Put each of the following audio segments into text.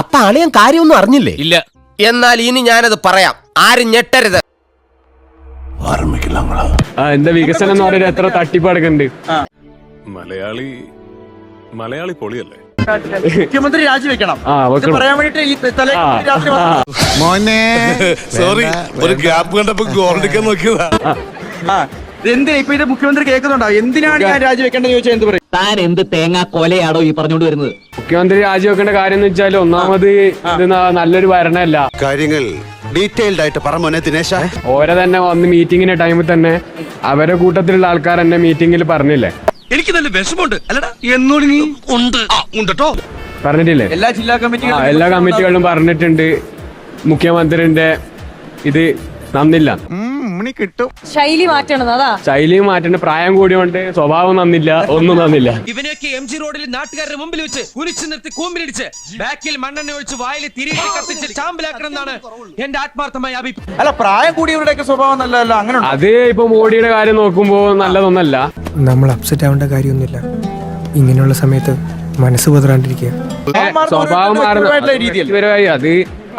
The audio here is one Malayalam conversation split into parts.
അപ്പൊ അളിയൻ കാര്യമൊന്നും അറിഞ്ഞില്ലേ? ഇല്ല. എന്നാൽ ഇനി ഞാനത് പറയാം. ആരും ഞെട്ടരുത്. ആ, എന്താ വികസനം എന്ന് പറയുന്നത് എത്ര തട്ടിപ്പടക്കുന്നുണ്ട് മലയാളി മലയാളി പൊളിയല്ലേ? മുഖ്യമന്ത്രി രാജിവെക്കണം. ആ ഇത് വെക്കണം പറയാൻ വേണ്ടിട്ട് ഈ തലേ രാത്രി മോനെ സോറി ഒരു ഗ്യാപ്പ് കണ്ടപ്പോ ഗോൾഡിക്കാൻ നോക്കിയതാ. ആ എന്തിനാ ഇപ്പൊ ഇത് മുഖ്യമന്ത്രി കേൾക്കുന്നുണ്ടോ? എന്തിനാണ് ഞാൻ രാജിവെക്കേണ്ടത് ചോദിച്ചാൽ എന്ത് പറയും? താൻ എന്ത് തേങ്ങാ കൊലയാടോ ഈ പറഞ്ഞോണ്ട് വരുന്നത്? മുഖ്യമന്ത്രി രാജിവെക്കേണ്ട കാര്യം എന്ന് വെച്ചാൽ ഒന്നാമത് ഇത് ന- നല്ലൊരു ഭരണമല്ല. കാര്യങ്ങൾ ഡീറ്റെയിൽഡ് ആയിട്ട് പറ മോനെ ദിനേശ. ഓരെ തന്നെ വന്ന് മീറ്റിംഗിന്റെ ടൈമിൽ തന്നെ അവരെ കൂട്ടത്തിലുള്ള ആൾക്കാർ എന്നെ മീറ്റിംഗിൽ പറഞ്ഞില്ലേ? എനിക്ക് നല്ല വിഷമമുണ്ട്. അല്ലടാ എന്നോട് നീ ഉണ്ട്. ഉണ്ടോ പറഞ്ഞിട്ടില്ലേ? എല്ലാ ജില്ലാ ആ കമ്മിറ്റികളും എല്ലാ കമ്മിറ്റികളിലും പറഞ്ഞിട്ടുണ്ട്. മുഖ്യമന്ത്രിന്റെ ഇത് നന്നില്ല. കിട്ടും. ശൈലി മാറ്റണം അതാ. ശൈലി മാറ്റേണ്ട പ്രായം കൂടിയോണ്ട് സ്വഭാവം നന്നില്ല ഒന്നും നന്നില്ല. ഇവനെയൊക്കെ എം ജി റോഡിൽ നാട്ടുകാരുടെ മുമ്പിൽ വെച്ച് കുരിച്ചു നിർത്തി കൂമ്പിലിടിച്ച് ബാക്കിൽ മണ്ണെണ്ണ ഒഴിച്ച് വായിൽ തിരികെ കത്തിച്ച് ചാമ്പലാക്കണം എന്നാണ് എന്റെ ആത്മാർത്ഥമായ അഭിപ്രായം. അല്ല പ്രായം കൂടിയവരുടെ സ്വഭാവം നല്ലതല്ല അങ്ങനെ ഉണ്ടോ? അത് ഇപ്പൊ മോഡിയുടെ കാര്യം നോക്കുമ്പോ നല്ലതൊന്നല്ല. നമ്മൾ അപ്സെറ്റ് ആവേണ്ട കാര്യമൊന്നുമില്ല. ഇങ്ങനെയുള്ള സമയത്ത് മനസ്സ് പതറാണ്ടിരിക്കുക. സ്വഭാവം മാറുന്ന അത്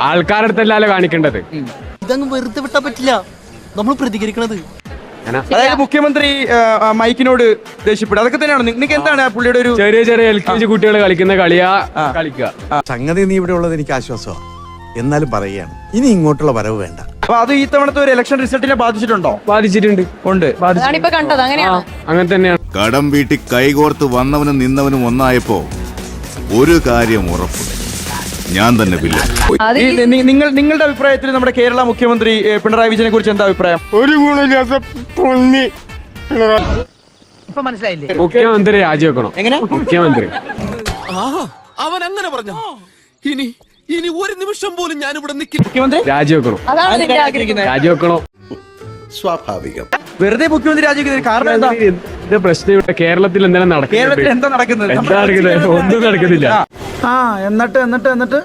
ആൾക്കാരുടെ അടുത്തല്ലല്ലോ കാണിക്കേണ്ടത്. ഇതങ്ങ് വെറുതെ വിട്ടാ പറ്റില്ല. നമ്മൾ പ്രതികരിക്കണത്. അതായത് മുഖ്യമന്ത്രി മൈക്കിനോട് ദേഷ്യപ്പെടും. അതൊക്കെ തന്നെയാണ്? നിങ്ങൾക്ക് എന്താണ് ആ പുള്ളിയുടെ ഒരു ചെറിയ ചെറിയ എൽ കെ ജി കുട്ടികൾ കളിക്കുന്ന കളിയാ കളിക്കുക. സംഗതി നീ ഇവിടെ ഉള്ളത് എനിക്ക് ആശ്വാസമാണ് എന്നാലും പറയുകയാണ്. ഇനി ഇങ്ങോട്ടുള്ള വരവ് വേണ്ട. അപ്പൊ അത് ഈ തവണത്തെ ഒരു ഇലക്ഷൻ റിസൾട്ടിനെ ബാധിച്ചിട്ടുണ്ടോ? ബാധിച്ചിട്ടുണ്ട്. ഉണ്ട്. അങ്ങനെ തന്നെയാണ്. കടം വീട്ടി കൈകോർത്ത് വന്നവനും നിന്നവനും ഒന്നായപ്പോ ഒരു കാര്യം ഉറപ്പ് ഞാൻ തന്നെ വില്ലൻ. അത് ഈ നി- നിങ്ങൾ നിങ്ങളുടെ അഭിപ്രായത്തിൽ നമ്മുടെ കേരള മുഖ്യമന്ത്രി ഏ, പിണറായി വിജയനെ കുറിച്ച് എന്താ അഭിപ്രായം? ഒരു മുഖ്യമന്ത്രി രാജിവെക്കണം? എങ്ങനെ? മുഖ്യമന്ത്രി. അവൻ അങ്ങനെ പറഞ്ഞു? ഇനി ഇനി ഒരു നിമിഷം പോലും ഞാൻ ഇവിടെ നിൽക്കില്ല മുഖ്യമന്ത്രി? രാജിവെക്കണം? അതാണ് നിന്റെ ആഗ്രഹിക്കുന്നത്. രാജിവെക്കണോ? സ്വാഭാവികം. വെറുതെ മുഖ്യമന്ത്രി രാജിവെക്കുന്നത് കാരണം എന്താ? ഇത് പ്രശ്നം ഇവിടെ കേരളത്തിൽ എന്തെങ്കിലും കേരളത്തിൽ നടക്കുന്നുണ്ട് എന്താ നടക്കുന്നത്? എന്താ നടക്കുന്നത്? ഒന്നും നടക്കുന്നില്ല. ആ എന്നിട്ട് എന്നിട്ട് എന്നിട്ട്.